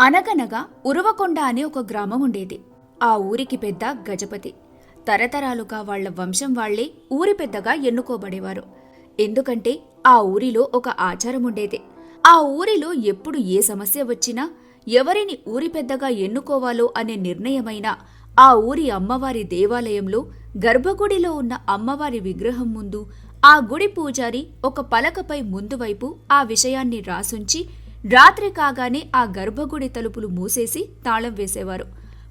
అనగనగా ఉరవకొండ అనే ఒక గ్రామం ఉండేది. ఆ ఊరికి పెద్ద గజపతి. తరతరాలుగా వాళ్ళ వంశం వాళ్ళే ఊరి పెద్దగా ఎన్నుకోబడేవారు. ఎందుకంటే ఆ ఊరిలో ఒక ఆచారం ఉండేది. ఆ ఊరిలో ఎప్పుడు ఏ సమస్య వచ్చినా ఎవరిని ఊరి పెద్దగా ఎన్నుకోవాలో అనే నిర్ణయమైనా ఆ ఊరి అమ్మవారి దేవాలయంలో గర్భగుడిలో ఉన్న అమ్మవారి విగ్రహం ముందు ఆ గుడి పూజారి ఒక పలకపై ముందు వైపు ఆ విషయాన్ని రాసుంచి రాత్రి కాగానే ఆ గర్భగుడి తలుపులు మూసేసి తాళం వేసేవారు.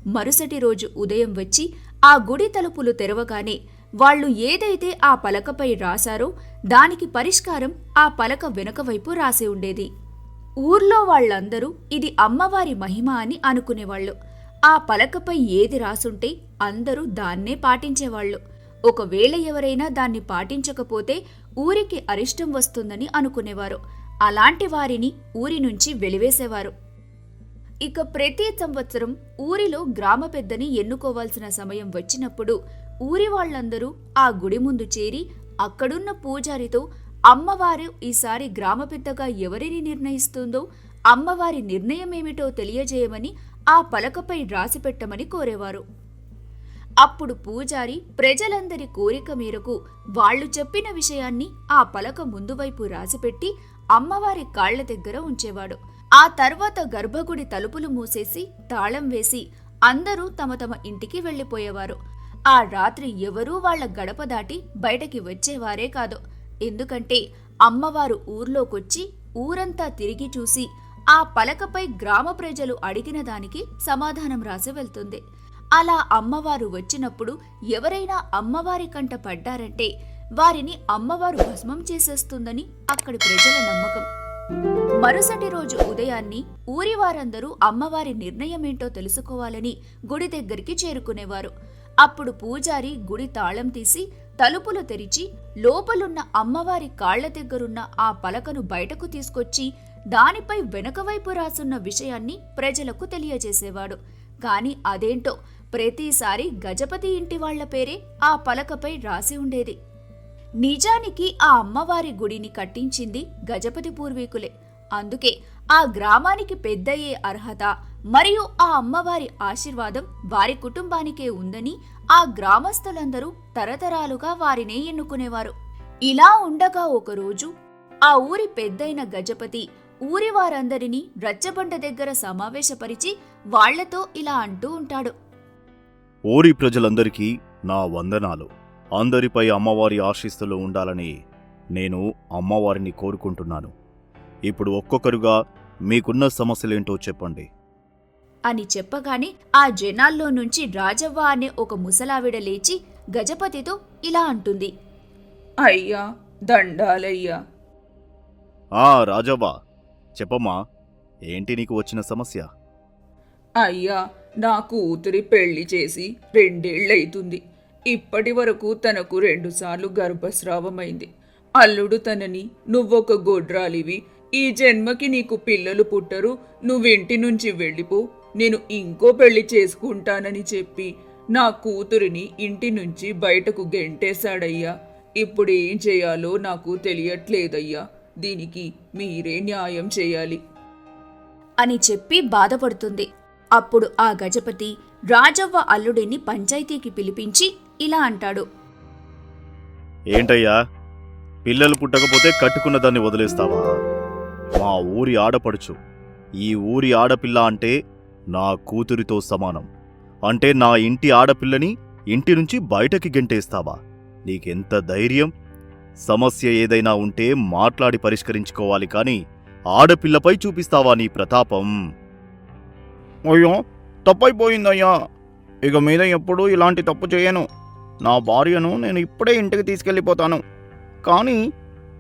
మరుసటి రోజు ఉదయం వచ్చి ఆ గుడి తలుపులు తెరవగానే వాళ్ళు ఏదైతే ఆ పలకపై రాశారో దానికి పరిష్కారం ఆ పలక వెనుక వైపు రాసి ఉండేది. ఊర్లో వాళ్ళందరూ ఇది అమ్మవారి మహిమ అని అనుకునేవాళ్ళు. ఆ పలకపై ఏది రాసుంటే అందరూ దాన్నే పాటించేవాళ్ళు. ఒకవేళ ఎవరైనా దాన్ని పాటించకపోతే ఊరికి అరిష్టం వస్తుందని అనుకునేవారు. అలాంటి వారిని ఊరి నుంచి వెలివేసేవారు. ఇక ప్రతి సంవత్సరం ఊరిలో గ్రామ పెద్దని ఎన్నుకోవాల్సిన సమయం వచ్చినప్పుడు ఊరి వాళ్ళందరూ ఆ గుడి ముందు చేరి అక్కడున్న పూజారితో అమ్మవారు ఈసారి గ్రామ పెద్దగా ఎవరిని నిర్ణయిస్తుందో అమ్మవారి నిర్ణయమేమిటో తెలియజేయమని ఆ పలకపై రాసిపెట్టమని కోరేవారు. అప్పుడు పూజారి ప్రజలందరి కోరిక మేరకు వాళ్ళు చెప్పిన విషయాన్ని ఆ పలక ముందువైపు రాసిపెట్టి అమ్మవారి కాళ్ళ దగ్గర ఉంచేవాడు. ఆ తర్వాత గర్భగుడి తలుపులు మూసేసి తాళం వేసి అందరూ తమ తమ ఇంటికి వెళ్ళిపోయేవారు. ఆ రాత్రి ఎవరూ వాళ్ళ గడప దాటి బయటకి వచ్చేవారే కాదు. ఎందుకంటే అమ్మవారు ఊర్లోకొచ్చి ఊరంతా తిరిగి చూసి ఆ పలకపై గ్రామ ప్రజలు అడిగిన దానికి సమాధానం రాసి వెళ్తుంది. అలా అమ్మవారు వచ్చినప్పుడు ఎవరైనా అమ్మవారి కంట పడ్డారంటే వారిని అమ్మవారు భస్మం చేసేస్తుందని అక్కడి ప్రజల నమ్మకం. మరుసటి రోజు ఉదయాన్ని ఊరి వారందరూ అమ్మవారి నిర్ణయమేంటో తెలుసుకోవాలని గుడి దగ్గరికి చేరుకునేవారు. అప్పుడు పూజారి గుడి తాళం తీసి తలుపులు తెరిచి లోపలున్న అమ్మవారి కాళ్ళ దగ్గరున్న ఆ పలకను బయటకు తీసుకొచ్చి దానిపై వెనకవైపు రాసున్న విషయాన్ని ప్రజలకు తెలియజేసేవాడు. కాని అదేంటో ప్రతిసారి గజపతి ఇంటి వాళ్ళ పేరే ఆ పలకపై రాసి ఉండేది. నిజానికి ఆ అమ్మవారి గుడిని కట్టించింది గజపతి పూర్వీకులే. అందుకే ఆ గ్రామానికి పెద్దయ్యే అర్హత మరియు ఆ అమ్మవారి ఆశీర్వాదం వారి కుటుంబానికే ఉందని ఆ గ్రామస్తులందరూ తరతరాలుగా వారినే ఎన్నుకునేవారు. ఇలా ఉండగా ఒకరోజు ఆ ఊరి పెద్దయిన గజపతి ఊరి వారందరినీ రచ్చబండ దగ్గర సమావేశపరిచి వాళ్ళతో ఇలా అంటూ ఉంటాడు. ఊరి ప్రజలందరికీ నా వందనాలు. అందరిపై అమ్మవారి ఆశీస్సులు ఉండాలని నేను అమ్మవారిని కోరుకుంటున్నాను. ఇప్పుడు ఒక్కొక్కరుగా మీకున్న సమస్యలేంటో చెప్పండి. అని చెప్పగానే ఆ జనాల్లో నుంచి రాజవ్వ అనే ఒక ముసలావిడ లేచి గజపతితో ఇలా అంటుంది. అయ్యా దండాలయ్యా. ఆ రాజవ్వ చెప్పమ్మా ఏంటి నీకు వచ్చిన సమస్య? అయ్యా నా కూతురి పెళ్ళి చేసి రెండేళ్ళైతుంది ఇప్పటి వరకు తనకు రెండుసార్లు గర్భస్రావమైంది. అల్లుడు తనని నువ్వొక గొడ్రాలివి. ఈ జన్మకి నీకు పిల్లలు పుట్టరు. నువ్వింటి నుంచి వెళ్ళిపో. నేను ఇంకో పెళ్ళి చేసుకుంటానని చెప్పి నా కూతురిని ఇంటి నుంచి బయటకు గెంటేశాడయ్యా. ఇప్పుడు ఏం చేయాలో నాకు తెలియట్లేదయ్యా. దీనికి మీరే న్యాయం చేయాలి. అని చెప్పి బాధపడుతుంది. అప్పుడు ఆ గజపతి రాజవ్వ అల్లుడిని పంచాయతీకి పిలిపించి ఇలా అంటాడు. ఏంటయ్యా? పిల్లలు పుట్టకపోతే కట్టుకున్న దాన్ని వదిలేస్తావా? మా ఊరి ఆడపడుచు. ఈ ఊరి ఆడపిల్ల అంటే నా కూతురితో సమానం. అంటే నా ఇంటి ఆడపిల్లని ఇంటి నుంచి బయటకి గెంటేస్తావా? నీకెంత ధైర్యం? సమస్య ఏదైనా ఉంటే మాట్లాడి పరిష్కరించుకోవాలి కానీ ఆడపిల్లపై చూపిస్తావా నీ ప్రతాపం? అయ్యో తప్పైపోయిందయ్యా. ఇక మీద ఎప్పుడూ ఇలాంటి తప్పు చేయను. నా భార్యను నేను ఇప్పుడే ఇంటికి తీసుకెళ్ళిపోతాను. కానీ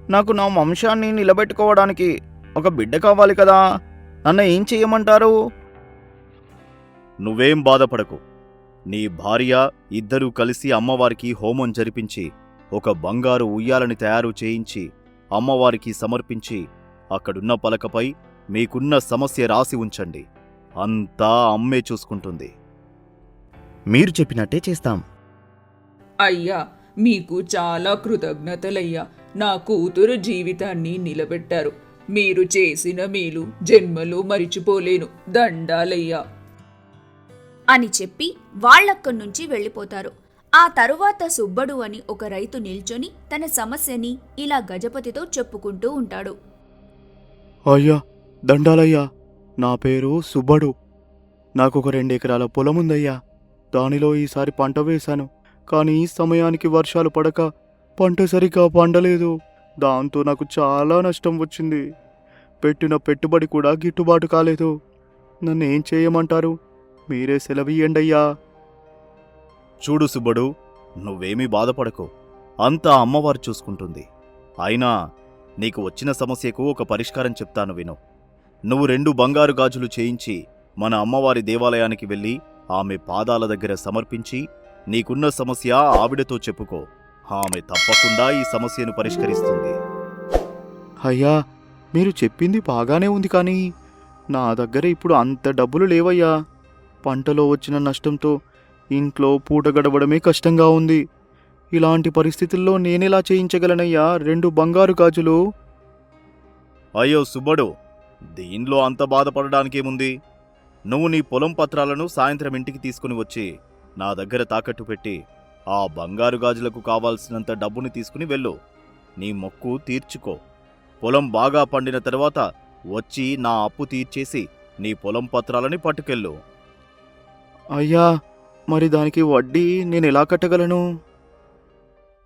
నాకు నా వంశాన్ని నిలబెట్టుకోవడానికి ఒక బిడ్డ కావాలి కదా. నన్ను ఏం చేయమంటారు? నువ్వేం బాధపడకు. నీ భార్య ఇద్దరూ కలిసి అమ్మవారికి హోమం జరిపించి ఒక బంగారు ఉయ్యాలని తయారు చేయించి అమ్మవారికి సమర్పించి అక్కడున్న పలకపై మీకున్న సమస్య రాసి ఉంచండి. అంతా అమ్మే చూసుకుంటుంది. మీరు చెప్పినట్టే చేస్తాం. అయ్యా మీకు చాలా కృతజ్ఞతలయ్యా. నా కూతురు జీవితాన్ని నిలబెట్టారు. మీరు చేసిన మేలు జన్మలో మరిచిపోలేను. దండాలయ్యా. అని చెప్పి వాళ్ళక్కడి నుంచి వెళ్ళిపోతారు. ఆ తరువాత సుబ్బడు అని ఒక రైతు నిల్చొని తన సమస్యని ఇలా గజపతితో చెప్పుకుంటూ ఉంటాడు. అయ్యా దండాలయ్యా. నా పేరు సుబ్బడు. నాకు ఒక రెండు ఎకరాల పొలం ఉందయ్యా దానిలో ఈసారి పంట వేశాను. కానీ ఈ సమయానికి వర్షాలు పడక పంట సరిగ్గా పండలేదు. దాంతో నాకు చాలా నష్టం వచ్చింది. పెట్టిన పెట్టుబడి కూడా గిట్టుబాటు కాలేదు. నన్ను ఏం చేయమంటారు? మీరే సెలవియ్యండయ్యా. చూడు సుబ్బడు నువ్వేమీ బాధపడకు. అంతా అమ్మవారు చూసుకుంటుంది. అయినా నీకు వచ్చిన సమస్యకు ఒక పరిష్కారం చెప్తాను విను. నువ్వు రెండు బంగారు గాజులు చేయించి మన అమ్మవారి దేవాలయానికి వెళ్ళి ఆమె పాదాల దగ్గర సమర్పించి నీకున్న సమస్య ఆవిడతో చెప్పుకో. ఆమె తప్పకుండా ఈ సమస్యను పరిష్కరిస్తుంది. అయ్యా మీరు చెప్పింది బాగానే ఉంది కానీ నా దగ్గర ఇప్పుడు అంత డబ్బులు లేవయ్యా. పంటలో వచ్చిన నష్టంతో ఇంట్లో పూట గడవడమే కష్టంగా ఉంది. ఇలాంటి పరిస్థితుల్లో నేనెలా చేయించగలనయ్యా రెండు బంగారు గాజులు? అయ్యో సుబ్బడు దీనిలో అంత బాధపడడానికేముంది? నువ్వు నీ పొలం పత్రాలను సాయంత్రం ఇంటికి తీసుకుని వచ్చి నా దగ్గర తాకట్టు పెట్టి ఆ బంగారు గాజులకు కావాల్సినంత డబ్బుని తీసుకుని వెళ్ళు. నీ మొక్కు తీర్చుకో. పొలం బాగా పండిన తర్వాత వచ్చి నా అప్పు తీర్చేసి నీ పొలం పత్రాలని పట్టుకెళ్ళు. అయ్యా మరి దానికి వడ్డీ నేను ఎలా కట్టగలను?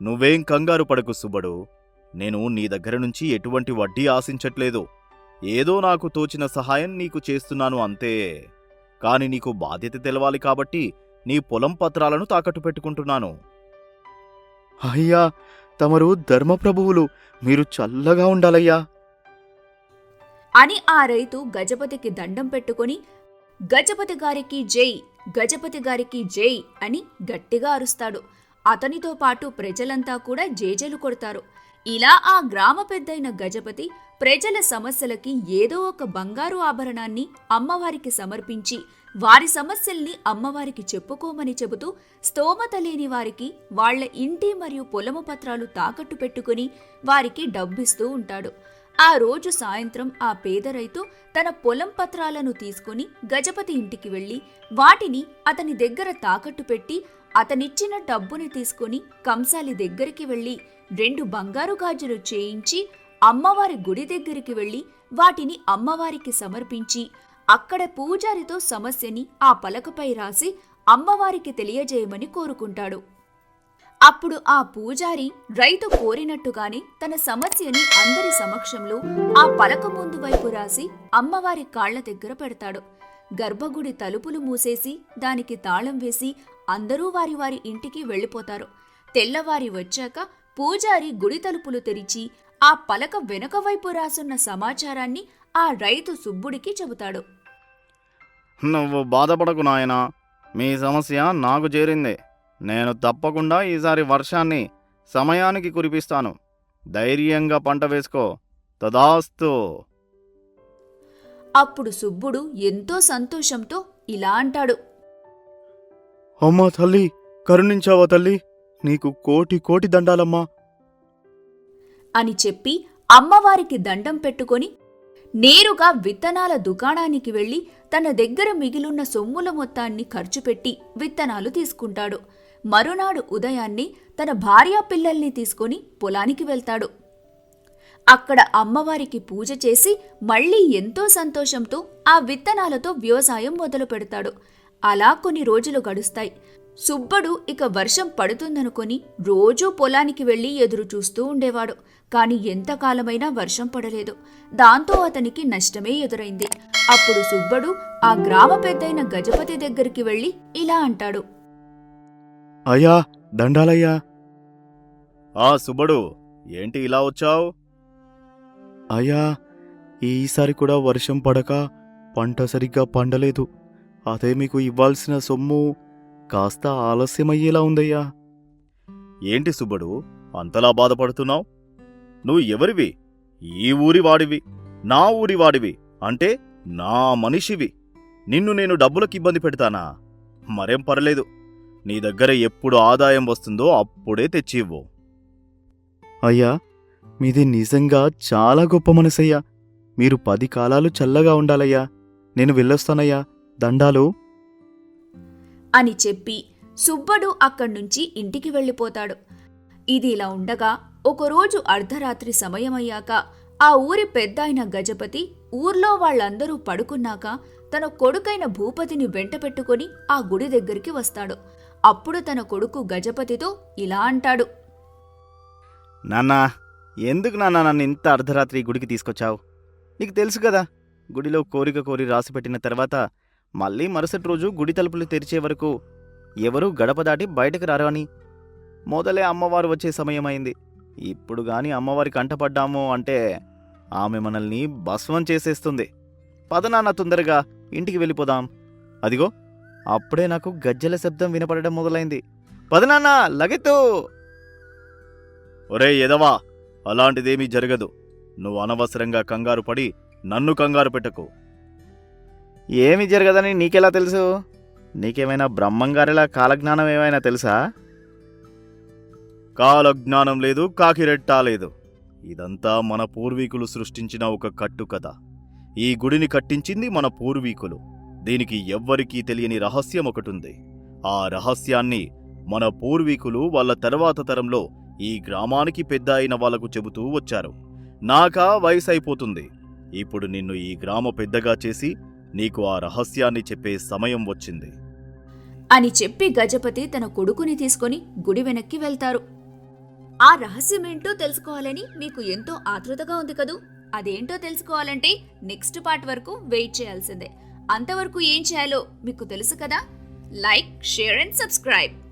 నువ్వేం కంగారు పడకు సుబ్బడు. నేను నీ దగ్గర నుంచి ఎటువంటి వడ్డీ ఆశించట్లేదు. ఏదో నాకు తోచిన సహాయం నీకు చేస్తున్నాను అంతే. కాని నీకు బాధ్యత తెలవాలి కాబట్టి నీ పొలం పత్రాలను తాకట్టు పెట్టుకుంటున్నాను. అయ్యా తమరు ధర్మప్రభువులు మీరు చల్లగా ఉండాలయ్యా. అని ఆ రైతు గజపతికి దండం పెట్టుకొని గజపతి గారికి జై గజపతి గారికి జై అని గట్టిగా అరుస్తాడు. అతనితో పాటు ప్రజలంతా కూడా జేజేలు కొడతారు. ఇలా ఆ గ్రామ పెద్దయిన గజపతి ప్రజల సమస్యలకి ఏదో ఒక బంగారు ఆభరణాన్ని అమ్మవారికి సమర్పించి వారి సమస్యల్ని అమ్మవారికి చెప్పుకోమని చెబుతూ స్తోమత లేని వారికి వాళ్ళ ఇంటి మరియు పొలము పత్రాలు తాకట్టు పెట్టుకుని వారికి డబ్బిస్తూ ఉంటాడు. ఆ రోజు సాయంత్రం ఆ పేద రైతు తన పొలం పత్రాలను తీసుకుని గజపతి ఇంటికి వెళ్ళి వాటిని అతని దగ్గర తాకట్టు పెట్టి అతనిచ్చిన డబ్బుని తీసుకుని కంసాలి దగ్గరికి వెళ్ళి రెండు బంగారు గాజులు చేయించి అమ్మవారి గుడి దగ్గరికి వెళ్ళి వాటిని అమ్మవారికి సమర్పించి అక్కడ పూజారితో సమస్యని ఆ పలకపై రాసి అమ్మవారికి తెలియజేయమని కోరుకుంటాడు. అప్పుడు ఆ పూజారి రైతు కోరినట్టుగానే తన సమస్యని అందరి సమక్షంలో ఆ పలక ముందు వైపు రాసి అమ్మవారి కాళ్ళ దగ్గర పెడతాడు. గర్భగుడి తలుపులు మూసేసి దానికి తాళం వేసి అందరూ వారి వారి ఇంటికి వెళ్ళిపోతారు. తెల్లవారి వచ్చాక పూజారి గుడి తలుపులు తెరిచి ఆ పలక వెనుక వైపు రాసున్న సమాచారాన్ని ఆ రైతు సుబ్బుడికి చెబుతాడు. నువ్వు బాధపడకు నాయనా. మీ సమస్య నాకు చేరింది. నేను తప్పకుండా ఈసారి వర్షాన్ని సమయానికి కురిపిస్తాను. ధైర్యంగా పంట వేసుకో. తదాస్తు. అప్పుడు సుబ్బుడు ఎంతో సంతోషంతో ఇలా అంటాడు. అమ్మా తల్లి కరుణించావా తల్లి? నీకు కోటి కోటి దండాలమ్మా. అని చెప్పి అమ్మవారికి దండం పెట్టుకొని నేరుగా విత్తనాల దుకాణానికి వెళ్ళి తన దగ్గర మిగిలున్న సొమ్ముల మొత్తాన్ని ఖర్చు పెట్టి విత్తనాలు తీసుకుంటాడు. మరునాడు ఉదయాన్నే తన భార్యా పిల్లల్ని తీసుకొని పొలానికి వెళ్తాడు. అక్కడ అమ్మవారికి పూజ చేసి మళ్ళీ ఎంతో సంతోషంతో ఆ విత్తనాలతో వ్యవసాయం మొదలు పెడతాడు అలా కొన్ని రోజులు గడుస్తాయి. సుబ్బడు ఇక వర్షం పడుతుందనుకొని రోజూ పొలానికి వెళ్ళి ఎదురు చూస్తూ ఉండేవాడు. కాని ఎంతకాలమైనా వర్షం పడలేదు. దాంతో అతనికి నష్టమే ఎదురైంది. అప్పుడు సుబ్బడు ఆ గ్రామ పెద్దయిన గజపతి దగ్గరికి వెళ్ళి ఇలా అంటాడు. అయ్యా దండాలయ్యా. ఆ సుబ్బడు ఏంటి ఇలా వచ్చావు? అయ్యా ఈసారి కూడా వర్షం పడక పంట సరిగ్గా పండలేదు. అదే మీకు ఇవ్వాల్సిన సొమ్ము. కాస్త ఆలస్యమయ్యేలా ఉందయ్యా. ఏంటి సుబ్బడు అంతలా బాధపడుతున్నావు? నువ్వు ఎవరివి? ఈ ఊరి వాడివి నా ఊరి వాడివి అంటే నా మనిషివి. నిన్ను నేను డబ్బులకు ఇబ్బంది పెడతానా? మరేం పర్లేదు. నీ దగ్గర ఎప్పుడు ఆదాయం వస్తుందో అప్పుడే తెచ్చి ఇవ్వు అయ్యా మీది నిజంగా చాలా గొప్ప మనసయ్యా. మీరు పది కాలాలు చల్లగా ఉండాలయ్యా. నేను వెళ్ళొస్తానయ్యా. దండాలు అని చెప్పి సుబ్బడు అక్కడ్నుంచి ఇంటికి వెళ్ళిపోతాడు. ఇది ఇలా ఉండగా ఒకరోజు అర్ధరాత్రి సమయమయ్యాక ఆ ఊరి పెద్దాయన గజపతి ఊర్లో వాళ్ళందరూ పడుకున్నాక తన కొడుకైన భూపతిని వెంట పెట్టుకుని ఆ గుడి దగ్గరికి వస్తాడు. అప్పుడు తన కొడుకు గజపతితో ఇలా అంటాడు. నాన్నా ఎందుకు నాన్న నన్ను ఇంత అర్ధరాత్రి గుడికి తీసుకొచ్చావు? నీకు తెలుసు కదా గుడిలో కోరిక కోరి రాసి పెట్టిన తర్వాత మళ్ళీ మరుసటి రోజు గుడి తలుపులు తెరిచే వరకు ఎవరూ గడప దాటి బయటకు రారని మొదలే అమ్మవారు వచ్చే సమయమైంది. ఇప్పుడు కానీ అమ్మవారికి అంటపడ్డాము అంటే ఆమె మనల్ని భస్వం చేసేస్తుంది. పదనాన్న తొందరగా ఇంటికి వెళ్ళిపోదాం. అదిగో అప్పుడే నాకు గజ్జెల శబ్దం వినపడడం మొదలైంది. పదనాన్న లగెత్తు! ఒరే ఎదవా అలాంటిదేమీ జరగదు. నువ్వు అనవసరంగా కంగారు పడి నన్ను కంగారు పెట్టకు. ఏమి జరగదని నీకెలా తెలుసు? నీకేమైనా బ్రహ్మంగారిలా కాలజ్ఞానం ఏమైనా తెలుసా? కాలజ్ఞానం లేదు కాకిరెట్టా లేదు. ఇదంతా మన పూర్వీకులు సృష్టించిన ఒక కట్టుకథ. ఈ గుడిని కట్టించింది మన పూర్వీకులు. దీనికి ఎవ్వరికీ తెలియని రహస్యం ఒకటుంది. ఆ రహస్యాన్ని మన పూర్వీకులు వాళ్ళ తర్వాత తరంలో ఈ గ్రామానికి పెద్ద అయిన వాళ్ళకు చెబుతూ వచ్చారు. నాకా వయసు అయిపోతుంది ఇప్పుడు నిన్ను ఈ గ్రామ పెద్దగా చేసి నీకు ఆ రహస్యాన్ని చెప్పే సమయం వచ్చింది. అని చెప్పి గజపతి తన కొడుకుని తీసుకొని గుడి వెనక్కి వెళ్తారు. ఆ రహస్యమేంటో తెలుసుకోవాలని మీకు ఎంతో ఆతృతగా ఉంది కదూ? అదేంటో తెలుసుకోవాలంటే నెక్స్ట్ పార్ట్ వరకు వెయిట్ చేయాల్సిందే. అంతవరకు ఏం చేయాలో మీకు తెలుసు కదా? Like share and subscribe.